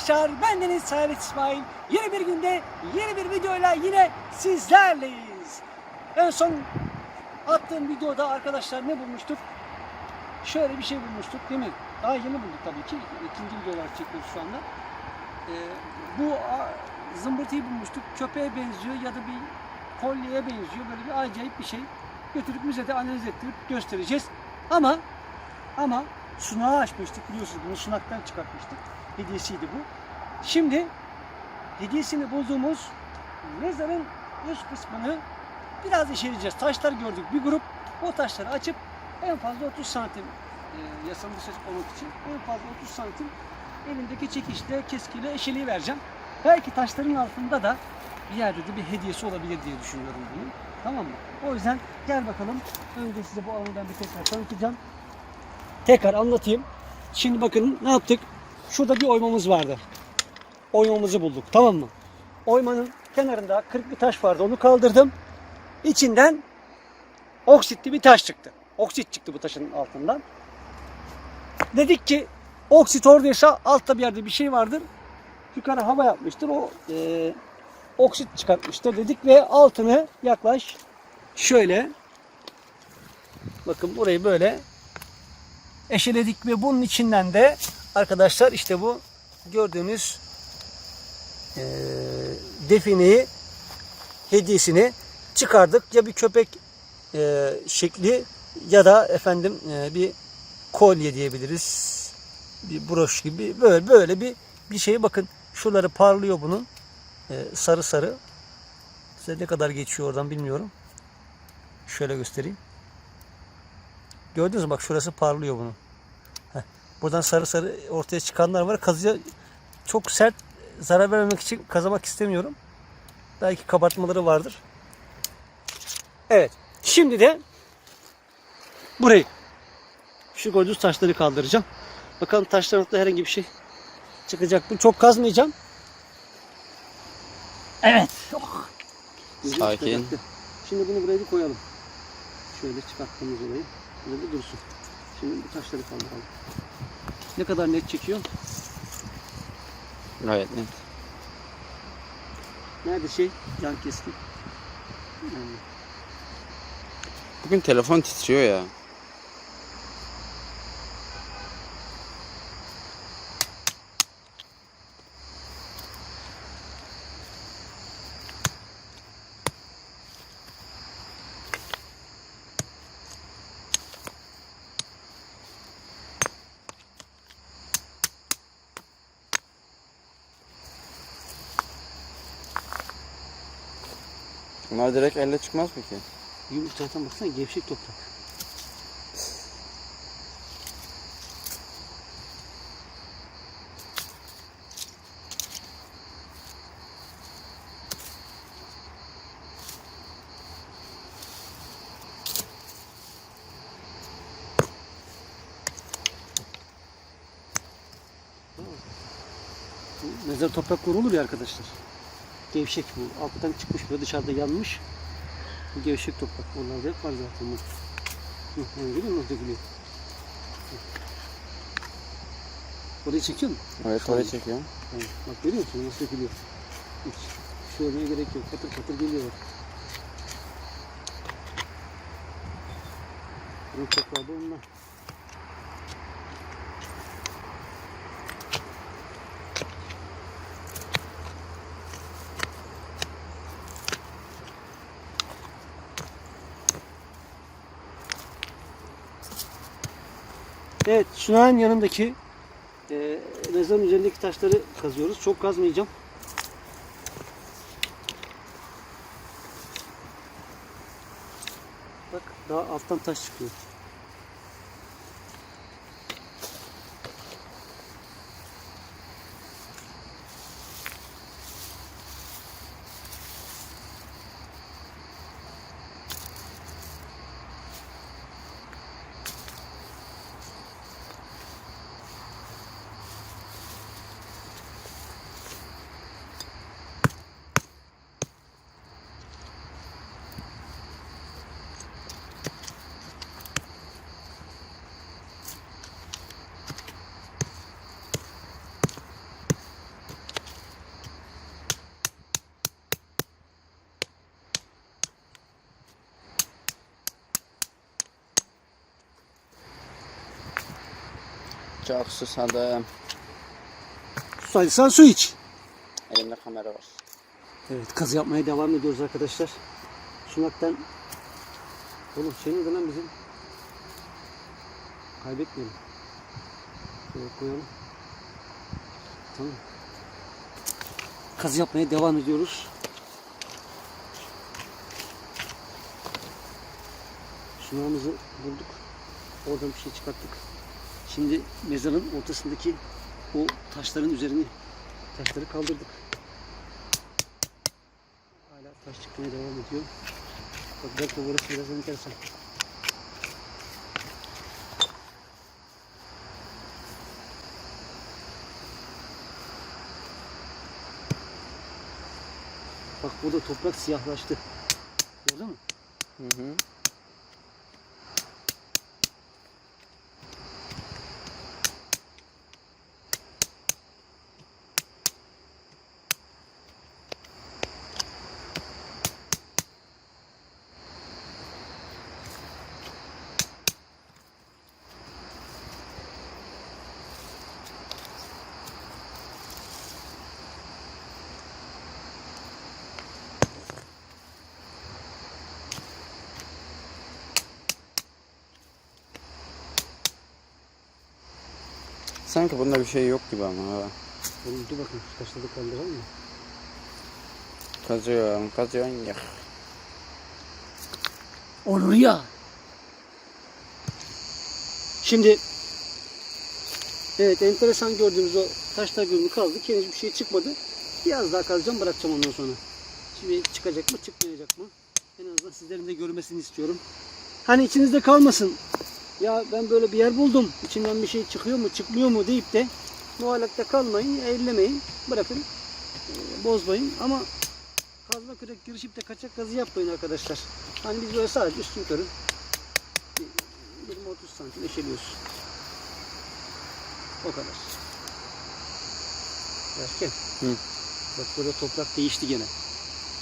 arkadaşlar. Ben Deniz Salih İsmail. Yeni bir günde yeni bir videoyla yine sizlerleyiz. En son attığım videoda arkadaşlar ne bulmuştuk? Şöyle bir şey bulmuştuk değil mi? Daha yeni bulduk tabii ki. İkinci video olarak çekiyoruz şu anda. Ee, bu zımbırtıyı bulmuştuk. Köpeğe benziyor ya da bir kolyeye benziyor. Böyle bir acayip bir şey. Götürüp müzede analiz ettirip göstereceğiz. Ama ama sunağı açmıştık biliyorsunuz bunu sunaktan çıkartmıştık. Hediyesiydi bu. Şimdi hediyesini bulduğumuz mezarın üst kısmını biraz işleyeceğiz. Taşlar gördük bir grup. O taşları açıp en fazla 30 santim e, yasanın dışarı olmak için en fazla 30 santim elimdeki çekişle keskiyle eşeliği vereceğim. Belki taşların altında da bir yerde de bir hediyesi olabilir diye düşünüyorum bunun. Tamam mı? O yüzden gel bakalım. Önce size bu alanı ben bir tekrar tanıtacağım. Tekrar anlatayım. Şimdi bakın ne yaptık? Şurada bir oymamız vardı. Oymamızı bulduk. Tamam mı? Oymanın kenarında kırık bir taş vardı. Onu kaldırdım. İçinden oksitli bir taş çıktı. Oksit çıktı bu taşın altından. Dedik ki oksit oradaysa altta bir yerde bir şey vardır. Yukarı hava yapmıştır. O e, oksit çıkartmıştır dedik ve altını yaklaş şöyle bakın burayı böyle eşeledik ve bunun içinden de arkadaşlar işte bu gördüğünüz e, defineyi hediyesini çıkardık. Ya bir köpek e, şekli ya da efendim e, bir kolye diyebiliriz. Bir broş gibi böyle böyle bir bir şey bakın şuraları parlıyor bunun. E, sarı sarı. Size ne kadar geçiyor oradan bilmiyorum. Şöyle göstereyim. Gördünüz mü? Bak şurası parlıyor bunun. Buradan sarı sarı ortaya çıkanlar var. Kazıya çok sert zarar vermemek için kazımak istemiyorum. Belki kabartmaları vardır. Evet. Şimdi de burayı şu gördüğünüz taşları kaldıracağım. Bakalım taşların altında herhangi bir şey çıkacak mı? Çok kazmayacağım. Evet. Oh. Sakin. Şimdi bunu buraya bir koyalım. Şöyle çıkarttığımız orayı. Burada dursun. Şimdi bu taşları kaldıralım. Ne kadar net çekiyor? Gayet net. Nerede şey? Yan keskin. Yani Bugün telefon titriyor ya. Bunlar direkt elle çıkmaz mı ki? Yumurtadan baksana gevşek toprak. Mezar toprak olur ya arkadaşlar. Gevşek bu. Alttan çıkmış böyle dışarıda yanmış. Bu gevşek toprak. Onlarda hep var zaten bu. Yani görüyor musun? Dökülüyor. Hı. Orayı çekiyor mu? Evet oraya çekiyorum. Tamam. Bak görüyor musun? Nasıl dökülüyor. Hiç olmaya gerek yok. Katır katır geliyor bak. Bu toprağı da ondan. Evet, sunağın yanındaki e, mezarın üzerindeki taşları kazıyoruz. Çok kazmayacağım. Bak daha alttan taş çıkıyor. Çok susadım. Susadıysan su iç. Elimde kamera var. Evet kazı yapmaya devam ediyoruz arkadaşlar. Sunaktan Oğlum şey neydi lan bizim? Kaybetmeyelim. Şöyle koyalım. Tamam. Kazı yapmaya devam ediyoruz. Sunağımızı bulduk. Oradan bir şey çıkarttık. Şimdi mezarın ortasındaki o taşların üzerini taşları kaldırdık. Hala taş çıkmaya devam ediyor. Bak belki burası biraz enteresan. Bak burada toprak siyahlaştı. Gördün mü? Hı hı. Sanki bunda bir şey yok gibi ama ha. Oğlum dur bakayım şu taşları kaldıralım mı? Kazıyorum, kazıyorum ya. Olur ya. Şimdi evet enteresan gördüğümüz o taşlar bölümü kaldı. Henüz bir şey çıkmadı. Biraz daha kazacağım bırakacağım ondan sonra. Şimdi çıkacak mı çıkmayacak mı? En azından sizlerin de görmesini istiyorum. Hani içinizde kalmasın. Ya ben böyle bir yer buldum. İçinden bir şey çıkıyor mu çıkmıyor mu deyip de muallakta kalmayın, ellemeyin. Bırakın. e, bozmayın ama kazma kürek girişip de kaçak kazı yapmayın arkadaşlar. Hani biz böyle sadece üstün körü 20-30 santim eşeliyoruz. O kadar. Erken. Hı. Bak burada toprak değişti gene.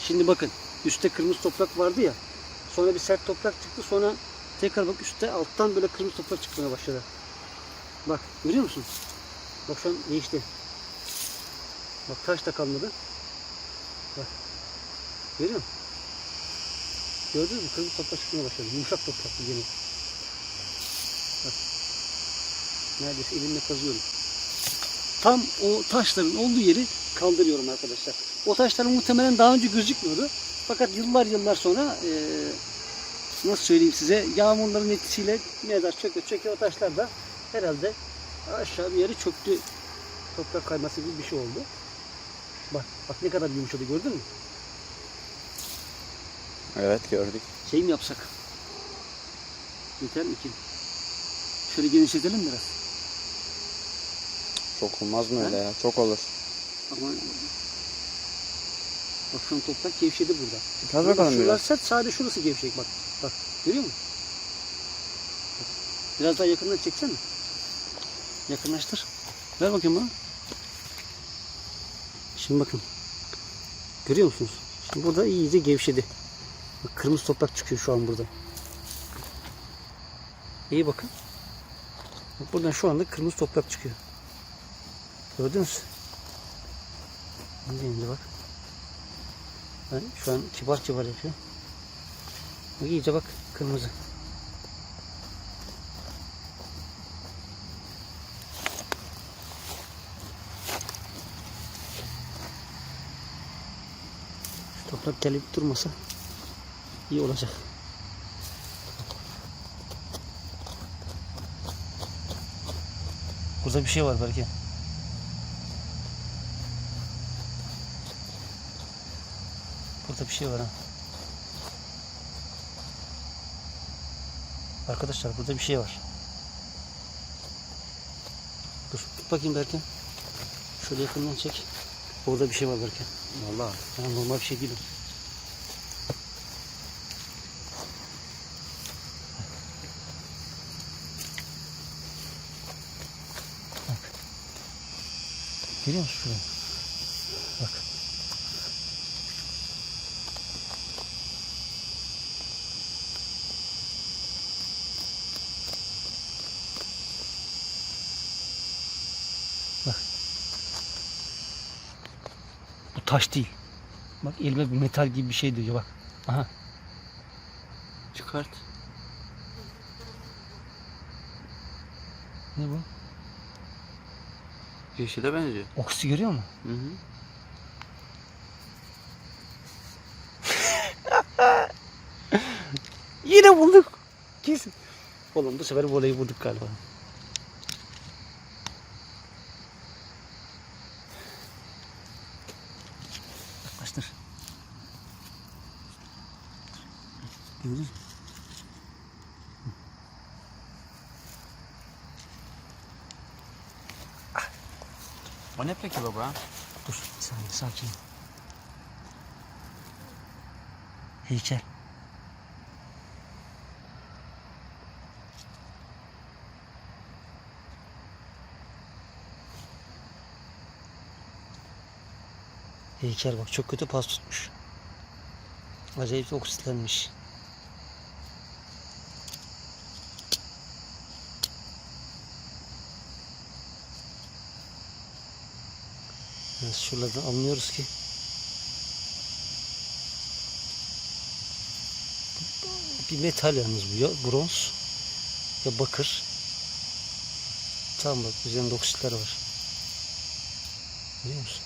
Şimdi bakın üstte kırmızı toprak vardı ya. Sonra bir sert toprak çıktı. Sonra tekrar bak üstte alttan böyle kırmızı toprak çıkmaya başladı. Bak görüyor musun? Bak şu an değişti. Bak taş da kalmadı. Bak. Görüyor musun? Gördünüz mü? Kırmızı toprak çıkmaya başladı. Yumuşak toprak bu gene. Bak. Neredeyse elimle kazıyorum. Tam o taşların olduğu yeri kaldırıyorum arkadaşlar. O taşlar muhtemelen daha önce gözükmüyordu. Fakat yıllar yıllar sonra eee, nasıl söyleyeyim size yağmurların etkisiyle mezar çöke çöke o taşlar da herhalde aşağı bir yere çöktü. Toprak kayması gibi bir şey oldu. Bak, bak ne kadar yumuşadı gördün mü? Evet gördük. Şey mi yapsak? Yeter mi ki? Şöyle genişletelim biraz. Çok olmaz mı öyle ya? Çok olur. Ama bak şu toprak gevşedi burada. Burada bakalım şuralar biraz. sert sadece şurası gevşek bak. Görüyor musun? Biraz daha yakından çeksene. Yakınlaştır. Ver bakayım bana. Şimdi bakın. Görüyor musunuz? Şimdi burada iyice gevşedi. Bak, kırmızı toprak çıkıyor şu an burada. İyi bakın. Bak, buradan şu anda kırmızı toprak çıkıyor. Gördünüz? İnce ince bak. Ben şu an kibar kibar yapıyor. Bak iyice bak kırmızı. Şu toprak gelip durmasa iyi olacak. Burada bir şey var belki. Burada bir şey var ha. Arkadaşlar burada bir şey var. Dur tut bakayım Berke. Şöyle yakından çek. Orada bir şey var Berke. Vallahi. Ha, normal bir şey değil. Görüyor musun şurayı? Bak. Bu taş değil. Bak elime bir metal gibi bir şey diyor bak. Aha. Çıkart. Ne bu? Yeşile benziyor. Okusu görüyor mu? Hı hı. Yine bulduk. Kesin. Oğlum bu sefer voleyi bulduk galiba. Gördün mü? O ne peki baba? Dur sakin ol. Heykel. Heykel bak çok kötü pas tutmuş. Acayip oksitlenmiş. Yani şuralardan anlıyoruz ki bir metal yalnız bu ya bronz ya bakır. Tamam bak üzerinde oksitler var. Biliyor musun?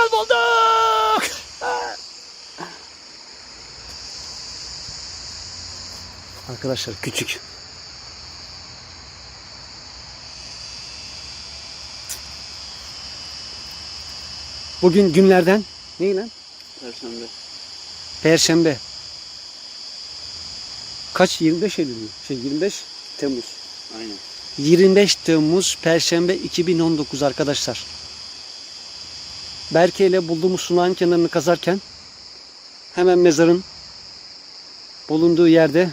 Heykel bulduk! Arkadaşlar küçük. Bugün günlerden ne lan? Perşembe. Perşembe. Kaç? 25 Eylül mü? Şey 25 Temmuz. Aynen. 25 Temmuz Perşembe 2019 arkadaşlar. Berke ile bulduğumuz sunağın kenarını kazarken hemen mezarın bulunduğu yerde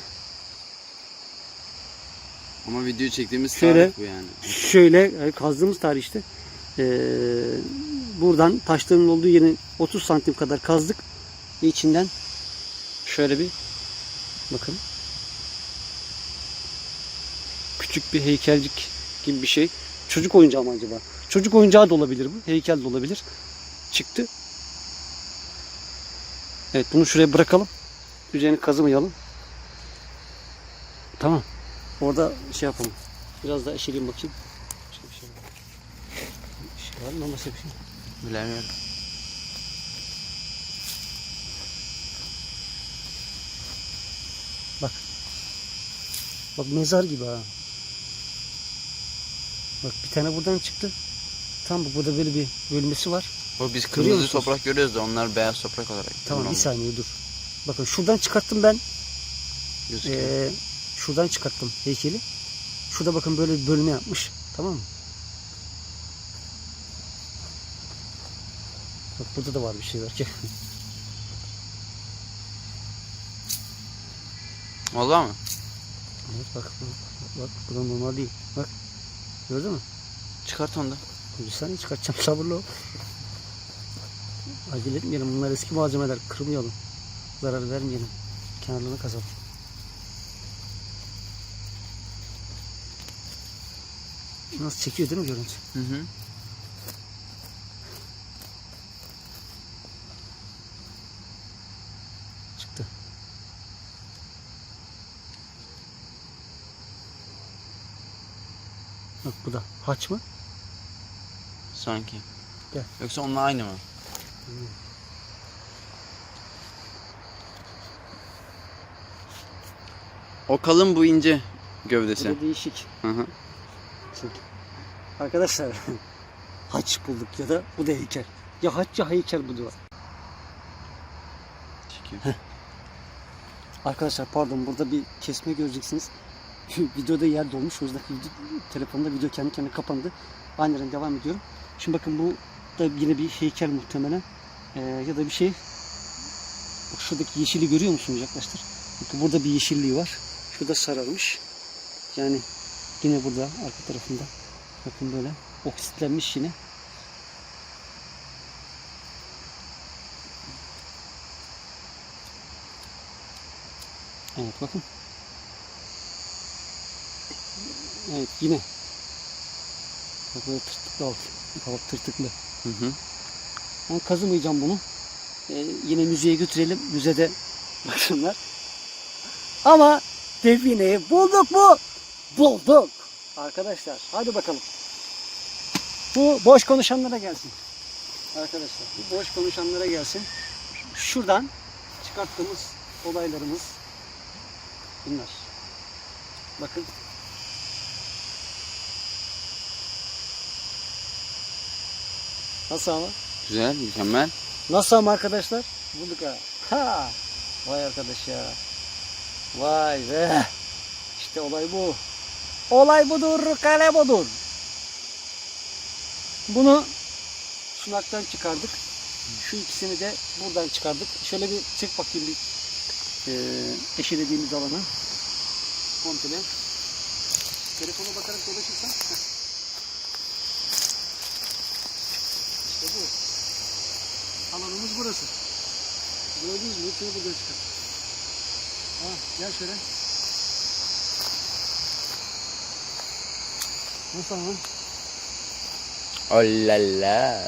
Ama video çektiğimiz Şöyle- tarih bu yani. şöyle e, kazdığımız tarihte eee, buradan taşların olduğu yerin 30 santim kadar kazdık ve içinden şöyle bir bakın küçük bir heykelcik gibi bir şey. Çocuk oyuncağı mı acaba? Çocuk oyuncağı da olabilir bu. Heykel de olabilir. Çıktı. Evet bunu şuraya bırakalım. Üzerini kazımayalım. Tamam. Orada şey yapalım. Biraz daha eşeleyeyim bakayım. Başka bir şey var. Bir şey var mı? Başka bir şey. Bilemiyorum. Bak mezar gibi ha. Bak bir tane buradan çıktı. Tam bu burada böyle bir bölmesi var. Bu biz Görüyor kırmızı musunuz? toprak görüyoruz da onlar beyaz toprak olarak. Tamam bir saniye dur. Bakın şuradan çıkarttım ben. Gözüküyor. Ee, şuradan çıkarttım heykeli. Şurada bakın böyle bir bölme yapmış. Tamam mı? Bak burada da var bir şey var. Gel. Vallahi mı? Evet bak, bak, bak bu da normal değil. Bak. Gördün mü? Çıkart onu da. Bir saniye çıkartacağım sabırlı ol. Acele etmeyelim. Bunlar eski malzemeler. Kırmayalım. Zarar vermeyelim. Kenarlarını kazalım. Nasıl çekiyor değil mi görüntü? Hı hı. Çıktı. Bak bu da haç mı? Sanki. Gel. Yoksa onunla aynı mı? O kalın bu ince Bu gövdesi. da değişik. Hı hı. Arkadaşlar haç bulduk ya da bu da heykel. Ya haç ya heykel bu. Çekiyor. Arkadaşlar pardon burada bir kesme göreceksiniz. Videoda yer dolmuş o yüzden telefonda video kendi kendine kapandı. Aynen devam ediyorum. Şimdi bakın bu da yine bir heykel muhtemelen. Ee, ya da bir şey. Bak şuradaki yeşili görüyor musunuz yaklaştır. Bakın burada bir yeşilliği var. Şurada sararmış. Yani yine burada arka tarafında. Bakın böyle oksitlenmiş yine. Evet bakın. Evet yine. Bak böyle tırtıklı alt. Bak tırtıklı. Hı hı. Ben kazımayacağım bunu. Ee, yine müzeye götürelim. Müzede baksınlar. Ama defineyi bulduk mu? Bulduk. Arkadaşlar hadi bakalım. Bu boş konuşanlara gelsin. Arkadaşlar bu boş konuşanlara gelsin. Şuradan çıkarttığımız olaylarımız bunlar. Bakın. Nasıl ama? Güzel, mükemmel. Nasıl ama arkadaşlar? Bulduk ha. Ha! Vay arkadaş ya. Vay be. İşte olay bu. Olay budur, kale budur. Bunu sunaktan çıkardık. Şu ikisini de buradan çıkardık. Şöyle bir çek bakayım bir eee eşelediğimiz alana. Komple. Telefona bakarak dolaşırsan. heh. İşte bu. Alanımız burası. Gördünüz mü? Hepsini buradan çıkar. Ha, gel şöyle. Nasıl ama? Olala.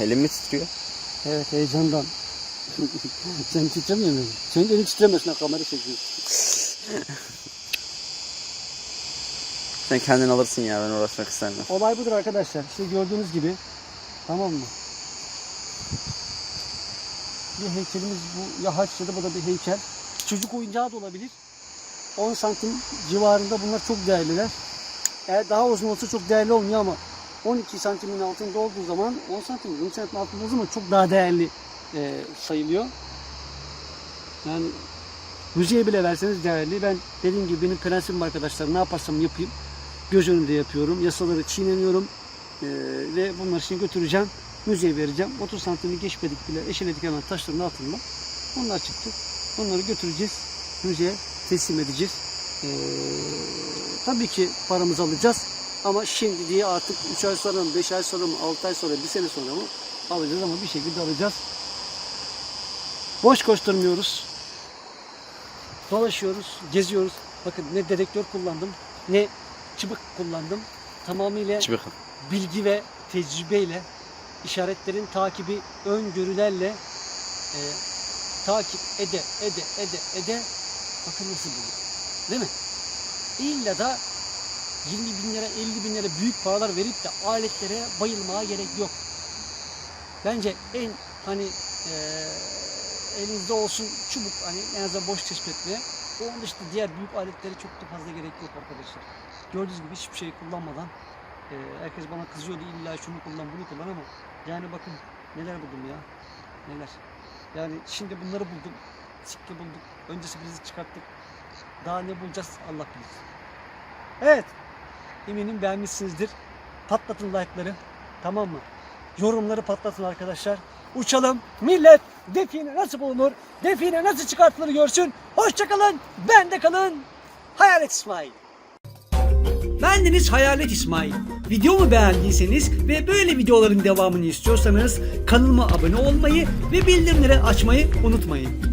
Elim mi titriyor? Evet heyecandan. Sen titremiyor musun? Senin elin titremesin ha kamera çekiyor. Sen kendin alırsın ya ben uğraşmak istemem. Olay budur arkadaşlar. İşte gördüğünüz gibi. Tamam mı? Bir heykelimiz bu. Ya haç ya da bu da bir heykel. Çocuk oyuncağı da olabilir. 10 santim civarında bunlar çok değerliler. Eğer daha uzun olsa çok değerli olmuyor ama 12 santimin altında olduğu zaman 10 santim, 20 santimin altında olduğu zaman çok daha değerli e, sayılıyor. Yani müziğe bile verseniz değerli. Ben dediğim gibi benim prensibim arkadaşlar ne yaparsam yapayım göz önünde yapıyorum. Yasaları çiğneniyorum. Ee, ve bunları şimdi götüreceğim. Müzeye vereceğim. 30 santimi geçmedik bile. Eşeledik hemen taşların altında. Onlar çıktı. Onları götüreceğiz. Müzeye teslim edeceğiz. Ee, tabii ki paramızı alacağız. Ama şimdi diye artık 3 ay sonra mı, 5 ay sonra mı, 6 ay sonra, 1 sene sonra mı alacağız ama bir şekilde alacağız. Boş koşturmuyoruz. Dolaşıyoruz, geziyoruz. Bakın ne dedektör kullandım, ne çıbık kullandım. Tamamıyla bakın. bilgi ve tecrübeyle, işaretlerin takibi, öngörülerle e, takip ede, ede, ede, ede bakın nasıl bulduk. Değil mi? İlla da 20 bin lira, 50 bin lira büyük paralar verip de aletlere bayılmaya gerek yok. Bence en hani e, elinizde olsun çubuk hani en azından boş tespit etmeye. Onun dışında diğer büyük aletlere çok da fazla gerek yok arkadaşlar. Gördüğünüz gibi hiçbir şey kullanmadan e, herkes bana kızıyordu illa şunu kullan bunu kullan ama yani bakın neler buldum ya. Neler. Yani şimdi bunları buldum. Sikke bulduk. Öncesi bizi çıkarttık. Daha ne bulacağız Allah bilir. Evet. Eminim beğenmişsinizdir. Patlatın like'ları. Tamam mı? Yorumları patlatın arkadaşlar. Uçalım. Millet define nasıl bulunur? Define nasıl çıkartılır görsün. Hoşçakalın. Bende kalın. Hayalet İsmail. Bendeniz Hayalet İsmail. Videomu beğendiyseniz ve böyle videoların devamını istiyorsanız kanalıma abone olmayı ve bildirimleri açmayı unutmayın.